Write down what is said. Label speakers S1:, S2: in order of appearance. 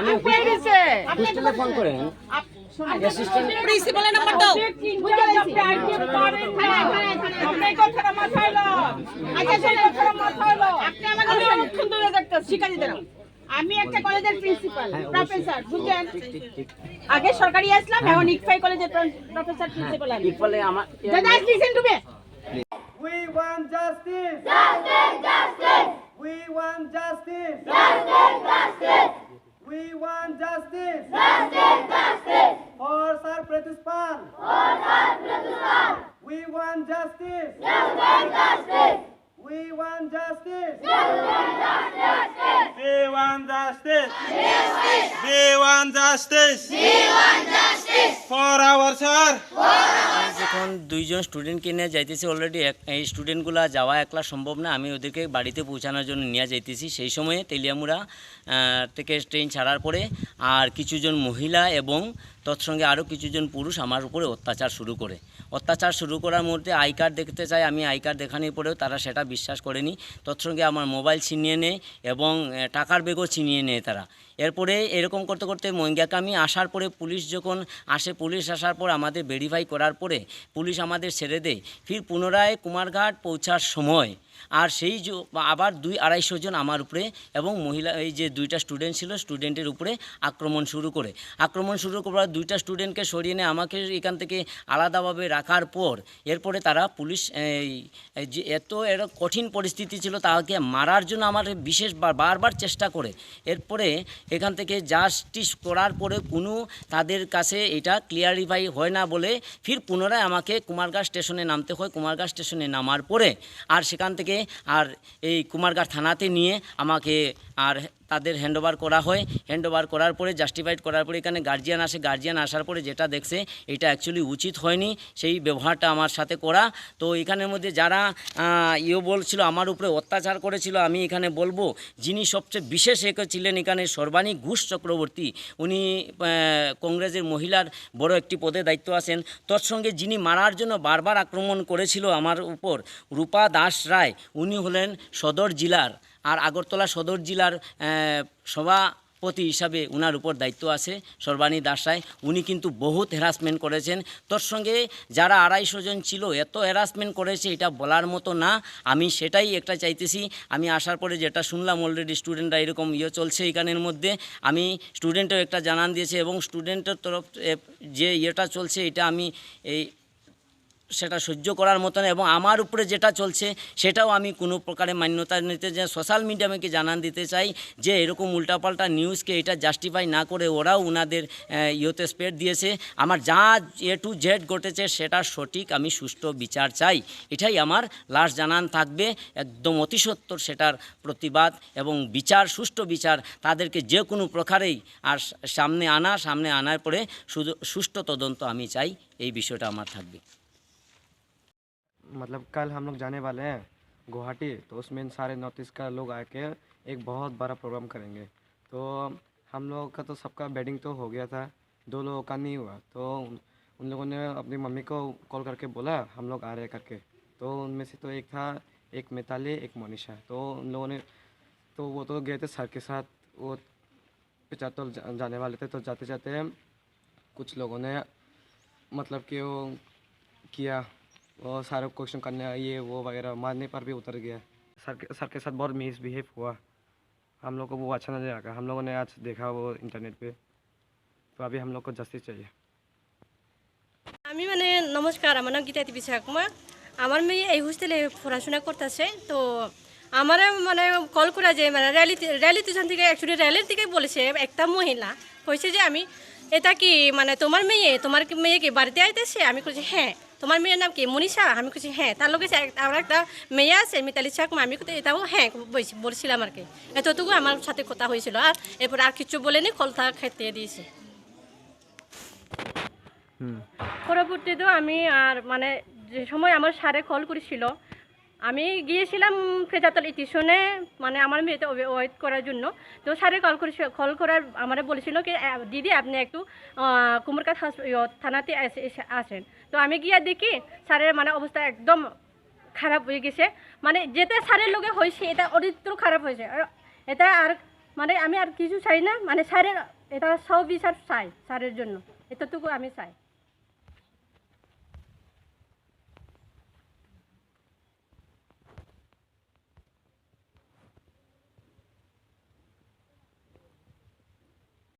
S1: আমি হোস্টেলে ফোন করেন।
S2: প্রিন্সিপালের নাম্বার দাও। আচ্ছা আমি একটা কলেজের প্রিন্সিপাল প্রফেসর বুঝছেন আগে সরকারি আসলাম এখন ইকফাই কলেজের প্রফেসর প্রিন্সিপাল আমি।
S1: আমার
S2: দাদা listen to me
S3: We want justice. Justice, justice. We want justice. Justice, justice. We want justice. Justice, justice. For Sir Pratispal. For Sir Pratispal. We want Justice. We want justice.
S4: We want justice. We want justice. We want justice. For our sir.
S1: যখন দুইজন স্টুডেন্টকে নিয়ে যাইতেছি already এই স্টুডেন্টগুলো যাওয়া একলা সম্ভব না আমি ওদেরকে বাড়িতে পৌঁছানোর জন্য নিয়ে যাইতেছি সেই সময়ে তেলিয়ামুড়া থেকে ট্রেন ছাড়ার পরে আর কিছুজন মহিলা এবং তৎসঙ্গে আরও কিছুজন পুরুষ আমার উপরে অত্যাচার শুরু করে। অত্যাচার শুরু করার মধ্যে আই কার্ড দেখতে চাই, আমি আই কার্ড দেখানোর পরেও তারা সেটা বিশ্বাস করেনি। তৎসঙ্গে আমার মোবাইল ছিনিয়ে নেয় এবং টাকার বেগও ছিনিয়ে নেয় তারা। এরপরে এরকম করতে করতে মহিঙ্গাকামি আসার পরে পুলিশ যখন আসে, পুলিশ আসার পর আমাদের ভেরিফাই করার পরে পুলিশ আমাদের ছেড়ে দেয়। ফির পুনরায় কুমারঘাট পৌঁছার সময় আর সেই আবার দুই আড়াইশো জন আমার উপরে এবং মহিলা, এই যে দুইটা স্টুডেন্ট ছিল স্টুডেন্টের উপরে আক্রমণ শুরু করে। আক্রমণ শুরু করার দুইটা স্টুডেন্টকে সরিয়ে নিয়ে আমাকে এখান থেকে আলাদাভাবে রাখার পর, এরপরে তারা পুলিশ যে এত এর কঠিন পরিস্থিতি ছিল তাকে মারার জন্য আমার বিশেষ বারবার চেষ্টা করে। এরপরে এখান থেকে জাস্টিস করার পরে কোনো তাদের কাছে এটা ক্লিয়ারিফাই হয় না বলে ফির পুনরায় আমাকে কুমারঘাট স্টেশনে নামতে হয়। কুমারঘাট স্টেশনে নামার পরে, আর সেখান থেকে আর এই কুমারঘাট থানাতে নিয়ে আমাকে আর তাদের হ্যান্ডওভার করা হয়। হ্যান্ডওভার করার পরে জাস্টিফাইড করার পরে, এখানে গার্জিয়ান আসে। গার্জিয়ান আসার পরে যেটা দেখছে, এটা অ্যাকচুয়ালি উচিত হয়নি। সেই ব্যবহারটা আমার সাথে করা। তো এখানের মধ্যে যারা ইয়ে বলছিল, আমার উপরে অত্যাচার করেছিল, আমি এখানে বলব, যিনি সবচেয়ে বিশেষ এক ছিলেন এখানে সর্বাণী ঘুষ চক্রবর্তী, উনি কংগ্রেসের মহিলার বড় একটি পদে দায়িত্ব আছেন। তৎসঙ্গে যিনি মারার জন্য বারবার আক্রমণ করেছিল আমার উপর, রূপা দাস রায়, উনি হলেন সদর জেলার আর আগরতলা সদর জেলার সভাপতি হিসাবে উনার উপর দায়িত্ব আছে সর্বাণী দাস রায়। উনি কিন্তু বহুত হ্যারাসমেন্ট করেছেন। তোর সঙ্গে যারা আড়াইশো জন ছিল, এত হ্যারাসমেন্ট করেছে, এটা বলার মতো না। আমি সেটাই একটা চাইতেছি। আমি আসার পরে যেটা শুনলাম অলরেডি স্টুডেন্টরা এরকম ইয়ে চলছে এখানের মধ্যে। আমি স্টুডেন্টও একটা জানান দিয়েছে এবং স্টুডেন্টের তরফ যে ইয়েটা চলছে, এটা আমি এই সেটা সহ্য করার মতন এবং আমার উপরে যেটা চলছে সেটাও আমি কোনো প্রকারে মান্যতা নিতে যে সোশ্যাল মিডিয়ামকে জানান দিতে চাই যে এরকম উল্টাপাল্টা নিউজকে এটা জাস্টিফাই না করে ওরাও ওনাদের ইয়েতে স্পেড দিয়েছে। আমার যা এ টু জেড ঘটেছে সেটা সঠিক আমি সুষ্ঠু বিচার চাই। এটাই আমার লাস্ট জানান থাকবে। একদম অতি সত্বর সেটার প্রতিবাদ এবং বিচার, সুষ্ঠু বিচার তাদেরকে যে কোনো প্রকারেই আর সামনে আনা, সামনে আনার পরে সুষ্ঠু তদন্ত আমি চাই। এই বিষয়টা আমার থাকবে।
S5: मतलब कल हम लोग जाने वाले हैं गुवाहाटी तो उसमें सारे नॉर्थ ईस्ट का लोग आके एक बहुत बड़ा प्रोग्राम करेंगे। तो हम लोग का तो सबका बेडिंग तो हो गया था, दो लोगों का नहीं हुआ। तो उन लोगों ने अपनी मम्मी को कॉल करके बोला, हम लोग आ रहे करके। तो उनमें से तो एक था, एक मिताली, एक मोनिशा। तो उन लोगों ने तो वो तो गए थे सर के साथ, वो जा- जाने वाले थे। तो जाते जाते कुछ लोगों ने मतलब कि वो किया। वो सारे क्वेश्चन करने ये वो वगैरह मारने पर भी उतर गया सर के सर के साथ बहुत मिसबिहेव हुआ हम लोग को वो अच्छा नहीं लगा हम लोगों ने आज देखा वो इंटरनेट पे तो अभी हम लोग को जस्टिस चाहिए
S6: আমি মানে নমস্কার আমার নাম গীতা বিশা কুমার আমার মেয়ে এই হোস্টেলে পড়াশোনা করতেছে তো আমার মানে কল করা যে মানে র্যালি র্যালি স্টেশন থেকে অ্যাকচুয়ালি র্যালির থেকে বলেছে একটা মহিলা কইছে যে আমি এটা কি মানে তোমার মেয়ে তোমার কি মেয়ে কি বাড়িতে আইতেছে আমি বলছি হ্যাঁ তোমার মেয়ের নাম কি? মনীষা? আমি খুশি হ্যাঁ। তার লোকে আমার একটা মেয়ে আছে মিতালি চাকমা আমি এটাও হ্যাঁ বলছি বলছিলাম আর কি। এতটুকু আমার সাথে কথা হয়েছিল। আর এরপর আর কিছু বলেনি কলতা খেতে দিয়েছি। পরবর্তীতেও আমি আর মানে যে সময় আমার সারে কল করেছিল আমি গিয়েছিলাম ফেজাতল স্টেশনে মানে আমার মেয়েতে ওয়েট করার জন্য। তো স্যারে কল করেছিল কল করার আমার বলেছিল কি দিদি আপনি একটু আহ, কুমারকাট ইয়ে, থানাতে আসেন। তো আমি গিয়ে দেখি স্যারের মানে অবস্থা একদম খারাপ হয়ে গেছে। মানে যেতে স্যারের লোকে হয়েছে এটা অরিত্র খারাপ হয়েছে। আর এটা আর মানে আমি আর কিছু চাই না মানে স্যারের এটা সব বিচার চাই স্যারের জন্য। এতটুকু আমি চাই।